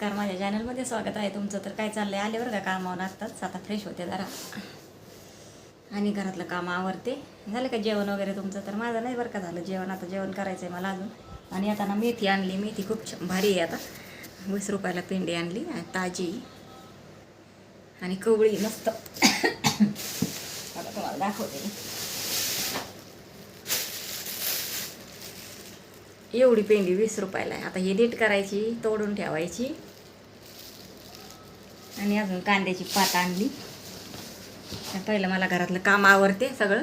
नमस्कार माझ्या चॅनलमध्ये स्वागत आहे. तुमचं तर काय चाललंय? आले बरं का? कामावर आत्ताच. आता फ्रेश होते जरा. आणि घरातलं काम आवरते. झालं का जेवण वगैरे तुमचं? तर माझं नाही बरं का झालं जेवण. आता जेवण करायचं आहे मला अजून. आणि आता ना मेथी आणली. मेथी खूप भारी आहे आता. वीस रुपयाला पेंडी आणली. आणि ताजी. आणि कवळी मस्त. आता तुम्हाला दाखवते एवढी पेंडी वीस रुपयाला आहे. आता ही नीट करायची तोडून ठेवायची. आणि अजून कांद्याची पात आणली. पहिलं मला घरातलं काम आवरते सगळं.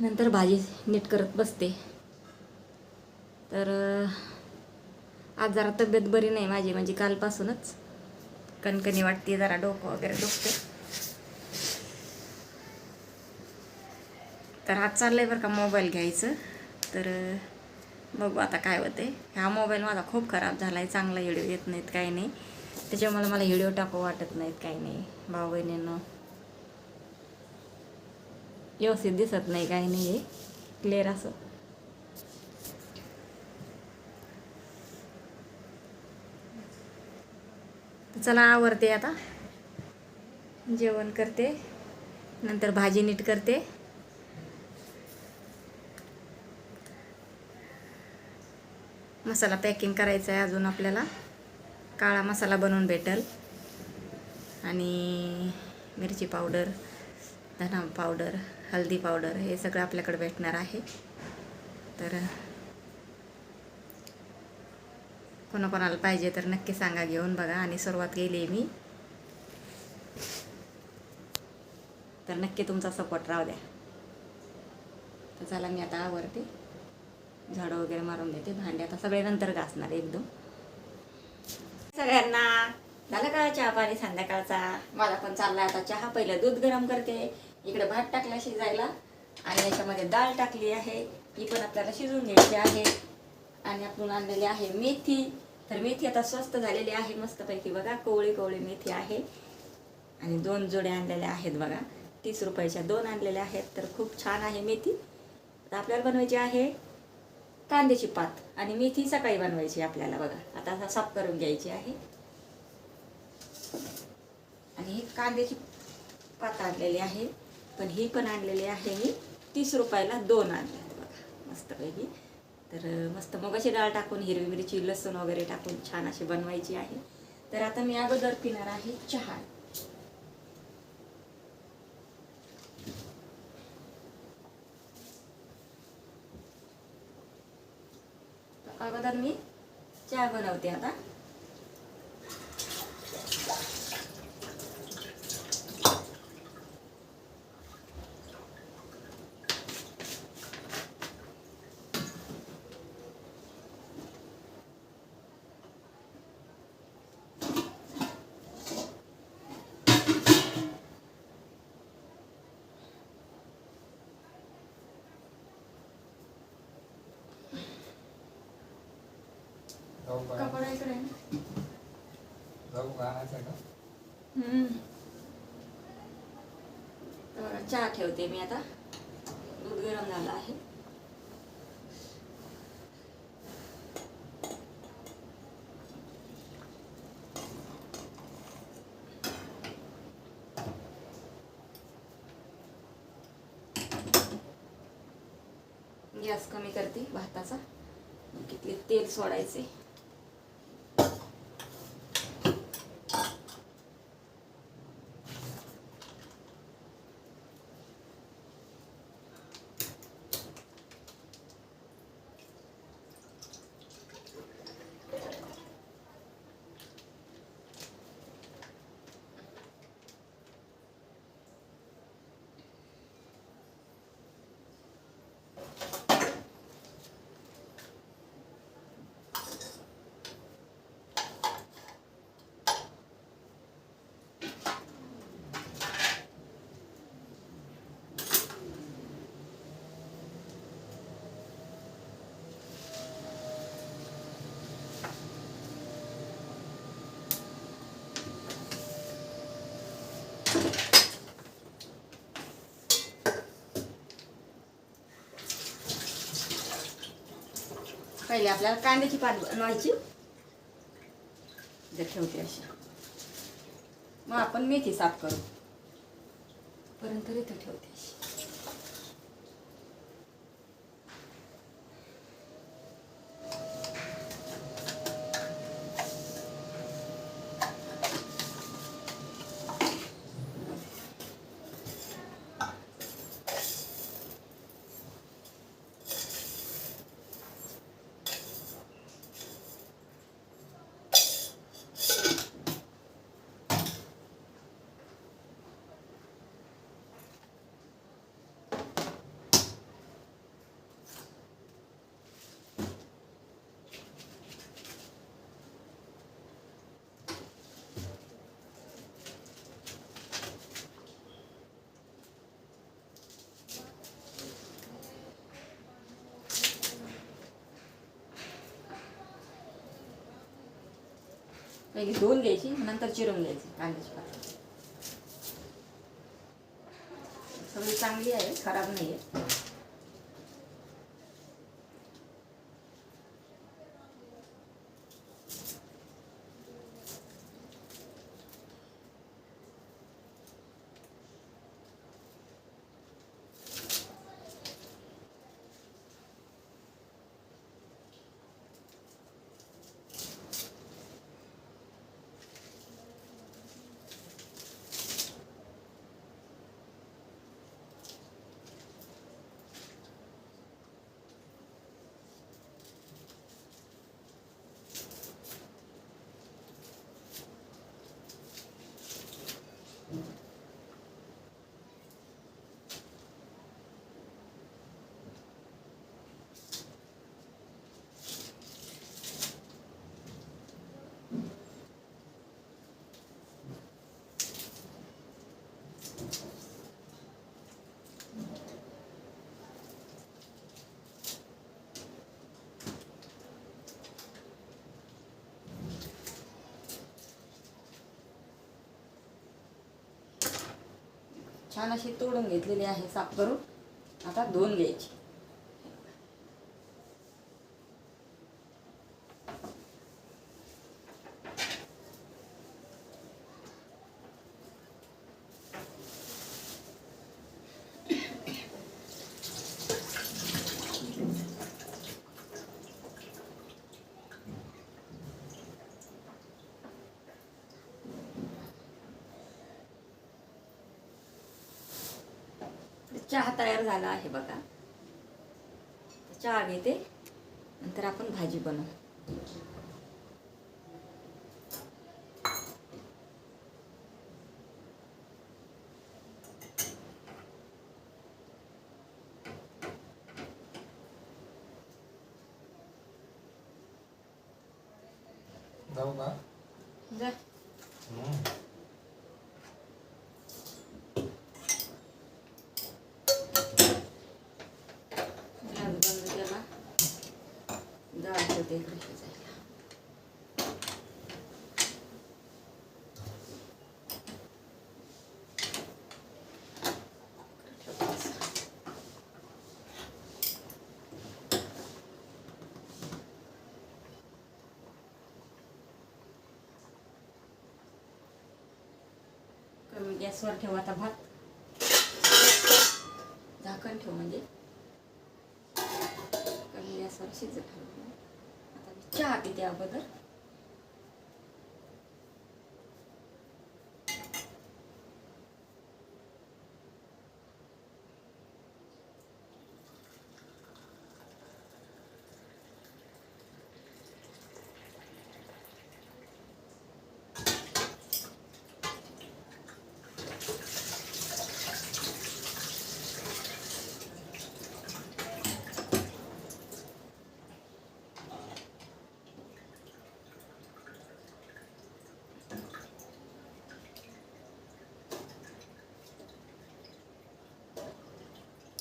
नंतर भाजी नीट करत बसते. तर आज जरा तब्येत बरी नाही माझी म्हणजे कालपासूनच कणकणी वाटते जरा डोकं वगैरे दुखते तर आज चाललंय बरं का मोबाईल घ्यायचं. तर बघू आता काय होते हा मोबाईल माझा खूप खराब झाला आहे चांगला व्हिडिओ येत नाहीत काही नाही. त्याच्यामुळे मला व्हिडिओ टाकू वाटत नाहीत काही नाही. भाऊ बहिणींनो. व्यवस्थित दिसत नाही काही नाही हे. क्लिअर असं. चला आवरते आता. जेवण करते. नंतर भाजी नीट करते. मसाला पॅकिंग करायचा आहे अजून आपल्याला. काळा मसाला बनवून भेटेल. आणि मिरची पावडर धना पावडर हळदी पावडर हे सगळं आपल्याकडे भेटणार आहे. तर कोणाकोणाला पाहिजे तर नक्की सांगा घेऊन बघा. आणि सुरुवात केली आहे मी. तर नक्की तुमचा सपोर्ट राहू द्या. तर चला मी आता आवरते. झाडं वगैरे मारून देते. भांडे आता सगळे नंतर घासणार एकदम. सगळ्यांना. झालं का चहा पाणी संध्याकाळचा? माझा पण चाललाय आता चहा. पहिलं दूध गरम करते. इकडे भात टाकला शिजायला. आणि याच्यामध्ये डाळ टाकली आहे. ही पण आपल्याला शिजवून घ्यायची आहे. आणि आपण आणलेली आहे मेथी. तर मेथी आता स्वस्त झालेली आहे. मस्तपैकी बघा कोवळी कोवळी मेथी आहे. आणि दोन जोड्या आणलेल्या आहेत बघा. तीस रुपयाच्या दोन आणलेल्या आहेत. तर खूप छान आहे मेथी. तर आपल्याला बनवायची आहे कांद्याची पात. आणि मेथी सकाळी बनवायची आपल्याला बघा. आता असा साफ करून घ्यायची आहे. आणि ही कांद्याची पात आणलेली आहे. पण ही पण आणलेली आहे मी. तीस रुपयाला दोन आणले आहेत बघा मस्तपैकी तर मस्त मगाची डाळ टाकून हिरवी मिरची लसूण वगैरे टाकून छान अशी बनवायची आहे. तर आता मी अगोदर पिणार आहे चहा. अगोदर मी चहा बनवते आता. कपडा इकडे. तर चहा ठेवते मी आता. दूध गरम झालं आहे. गॅस कमी करते भाताचा. किती तेल सोडायचे. पहिले आपल्याला कांद्याची पात बनवायची जर ठेवते अशी. मग आपण मेथी साफ करू. पर्यंत इथं ठेवते अशी. पहिले धुवून घ्यायची नंतर चिरून घ्यायची कांद्याची पात सगळी चांगली आहे खराब नाही आहे छान अशी तोडून घेतलेली आहे साफ करून. आता धुवून घ्यायची. चहा तयार झाला आहे बघा. चहा घेते. नंतर आपण भाजी बनवू. जाऊ का जा हम्म. गॅस बंद केला डाळ इकडे शिजायला कमी गॅसवर ठेव आता भात. झाकण ठेव म्हणजे. कमी गॅसवर शिजत ठेवू. चहा पिते अगोदर.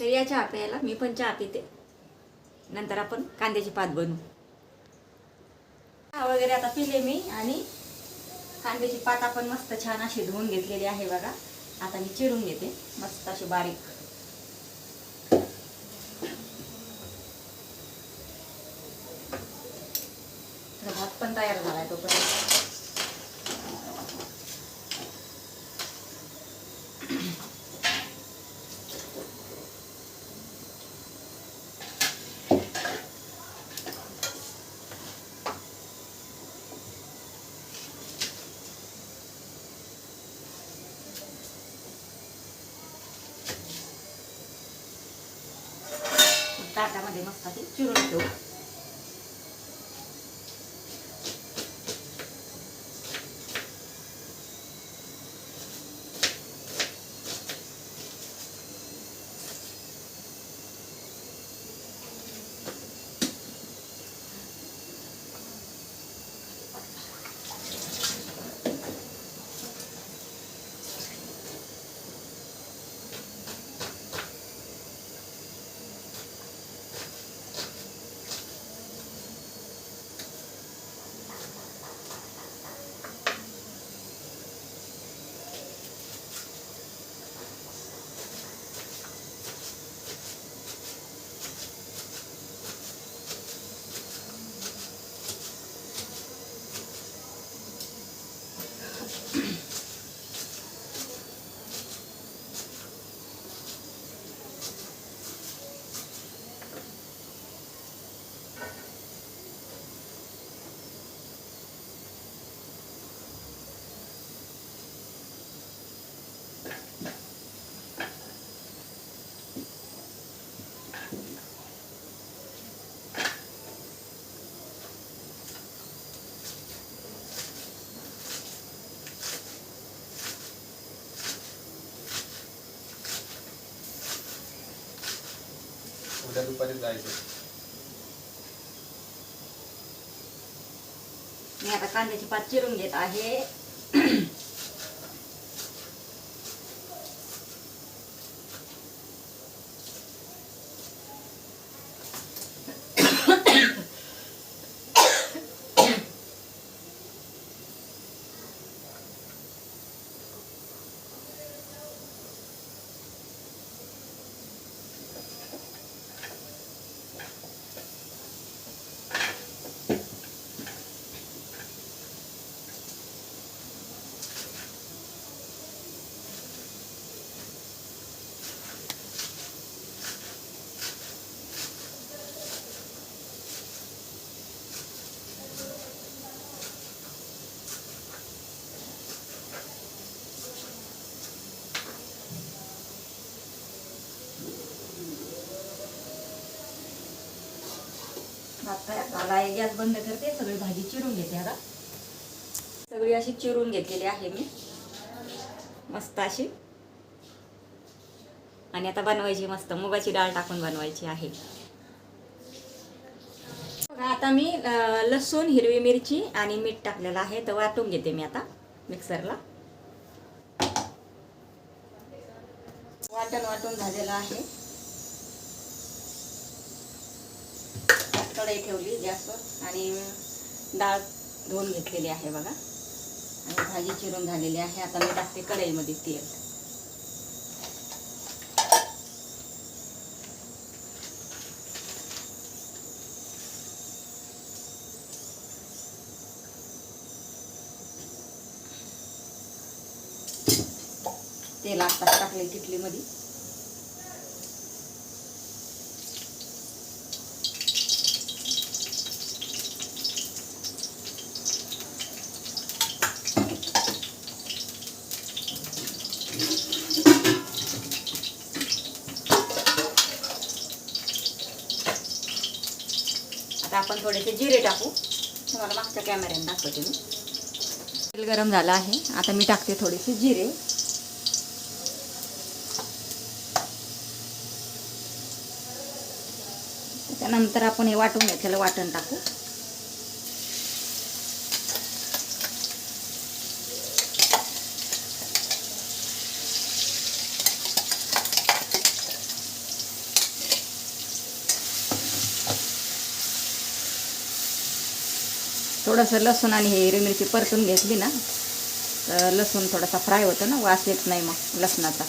तर या चहा प्यायला मी पण चहा पिते. नंतर आपण कांद्याची पात बनवू. चहा वगैरे आता पिले मी आणि कांद्याची पात आपण मस्त छान अशी धुवून घेतलेली आहे बघा. आता मी चिरून घेते. मस्त अशी बारीक तर भात पण तयार झालाय तोपर्यंत याच्यामध्ये मस्त अशी चिरून ठेवू उद्या दुपारी जायचं. मी आता कांद्याची पात चिरून घेत आहे. आता गॅस बंद करते सगळी भाजी चिरून घेते आता. सगळी अशी चिरून घेतलेली आहे मी. मस्त अशी. आणि आता बनवायची मस्त मुगाची डाळ टाकून बनवायची आहे. बघा, आता मी लसूण हिरवी मिरची आणि मीठ टाकलेलं आहे तर वाटून घेते मी आता मिक्सरला. वाटण वाटून झालेलं आहे. कढई ठेवली गॅसवर आणि डाळ धुवून घेतलेली आहे बघा. आणि भाजी चिरून झालेली आहे. आता मी टाकते कढईमध्ये तेल. तेल आत्ताच टाकले किटलीमध्ये आपण थोडेसे जिरे टाकू. तुम्हाला मागच्या कॅमेऱ्याने दाखवते मी. तेल गरम झालं आहे. आता मी टाकते थोडेसे जिरे. त्यानंतर आपण हे वाटून घेतलेलं वाटण टाकू. थोडंसं लसूण आणि हे हिरवी मिरची परतून घेतली ना तर लसूण थोडासा फ्राय होतो ना वास येत नाही मग लसणाचा.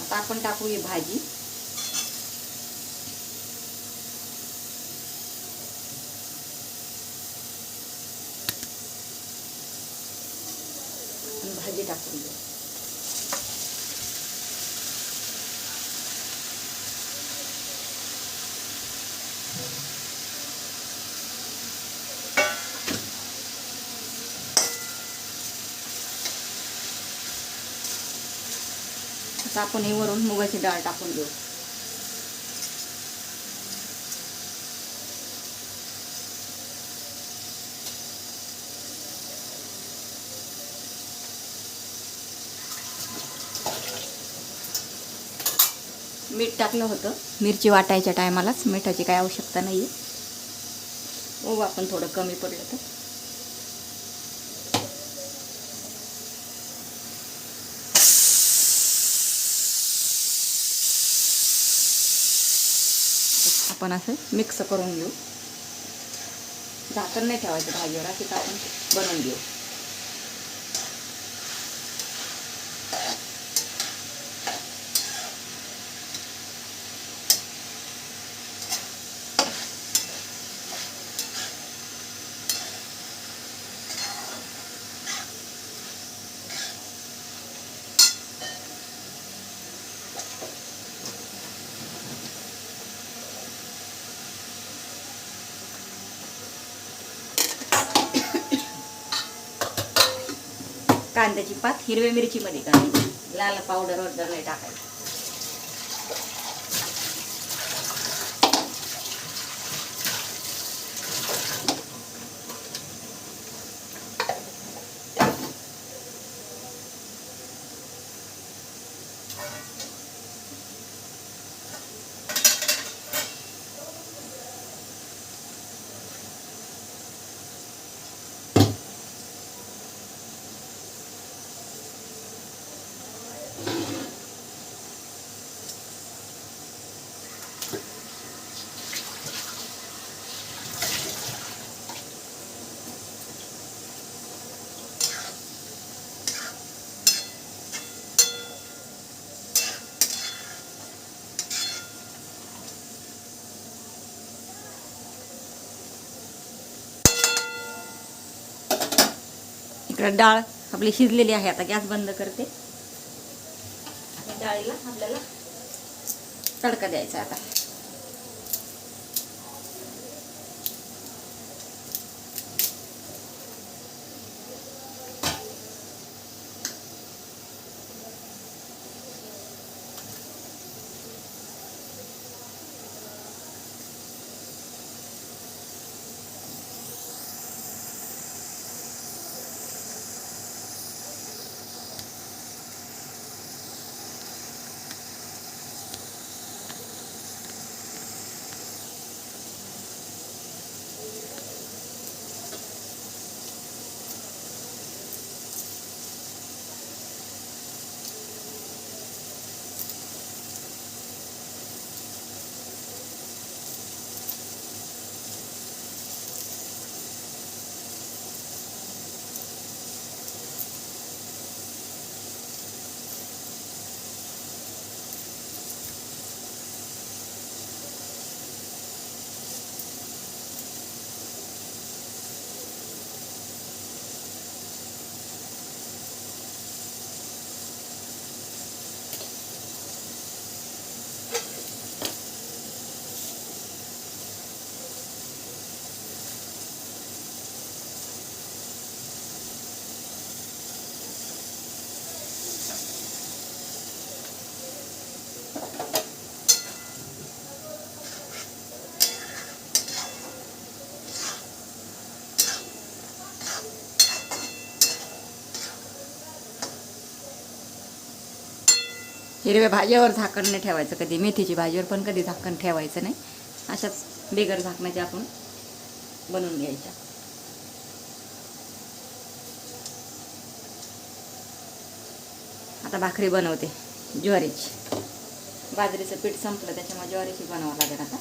आता आपण टाकू ही भाजी आणि भाजी टाकून देऊ आता आपण हे वरून मुगाची डाळ टाकून देऊ मीठ टाकलं होतं. मिरची वाटायच्या टायमालाच. मिठाची काय आवश्यकता नाही आहे बघू आपण थोडं कमी पडलं तर. आपण असं मिक्स करून घेऊ. झाकण नाही ठेवायचं भाजीवर असं आपण बनवून घेऊ. कांद्याची पात हिरव्या मिरचीमध्ये करायची लाल पावडर वगैरे नाही टाकायचं. इकडं डाळ आपली शिजलेली आहे आता गॅस बंद करते. आणि डाळीला आपल्याला तडका द्यायचा आता. हिरव्या भाज्यावर झाकण नाही ठेवायचं कधी. मेथीची भाजीवर पण कधी झाकण ठेवायचं नाही. अशाच बेगर झाकणाच्या आपण बनवून घ्यायच्या. आता भाकरी बनवते. ज्वारीची. बाजरीचं पीठ संपलं त्याच्यामुळे ज्वारीची बनवावं लागेल आता.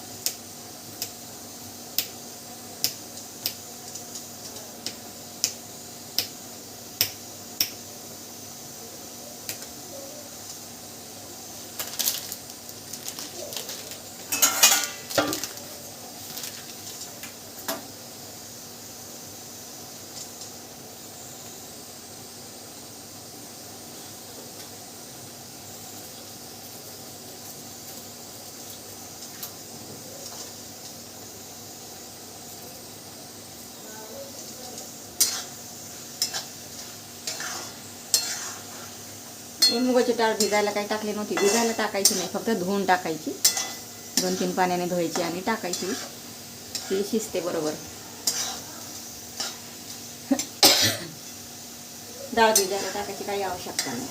हे मुगाची डाळ भिजायला काही टाकली नव्हती. भिजायला टाकायची नाही फक्त धुवून टाकायची. दोन तीन पाण्याने धुवायची आणि टाकायची. ती शिजते बरोबर. डाळ भिजायला टाकायची काही आवश्यकता नाही.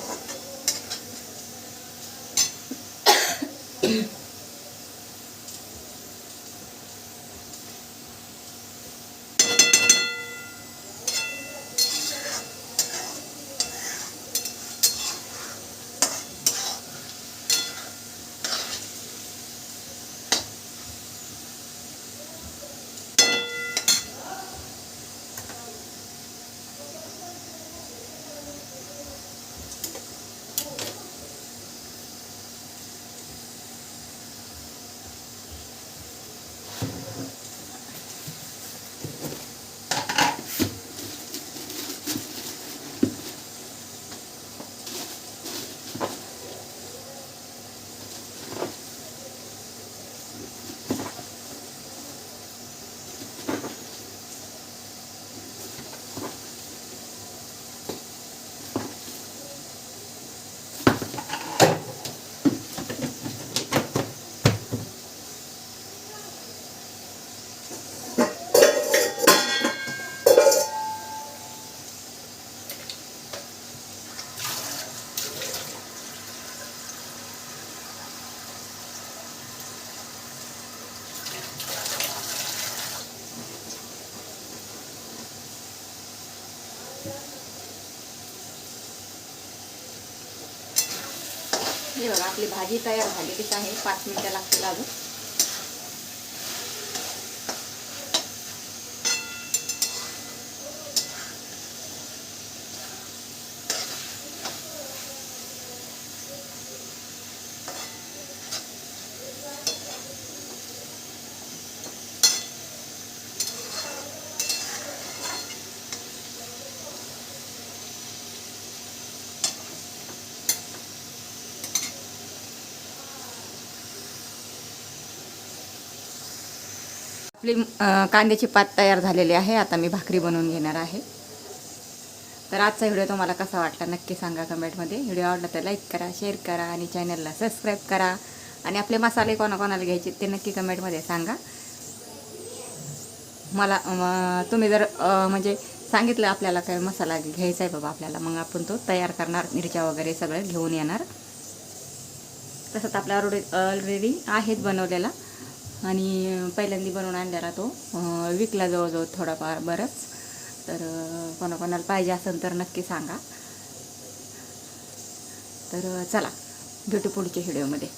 हे बघा आपली भाजी तयार झालेलीच आहे पाच मिनिटं लागतील अजून. आपली कांद्याची पात तयार झालेली आहे. आता मी भाकरी बनवून घेणार आहे. तर आजचा व्हिडिओ तुम्हाला कसा वाटला नक्की सांगा कमेंटमध्ये. व्हिडिओ आवडला तर लाईक करा शेअर करा आणि चॅनलला सबस्क्राईब करा. आणि आपले मसाले कोणाकोणाला घ्यायचे ते नक्की कमेंटमध्ये सांगा. मला तुम्ही जर म्हणजे सांगितलं आपल्याला काय मसाला घ्यायचा आहे बाबा आपल्याला मग आपण तो तयार करणार मिरच्या वगैरे सगळं घेऊन येणार. तसंच आपल्या ऑलरेडी आहेत बनवलेला. आणि पहिल्यांदा बनवून आणलेला तो. विकला जवळजवळ थोडाफार बरंच. तर कोणाकोणाला पाहिजे असेल तर नक्की सांगा. तर चला भेटू पुढच्या व्हिडिओमध्ये.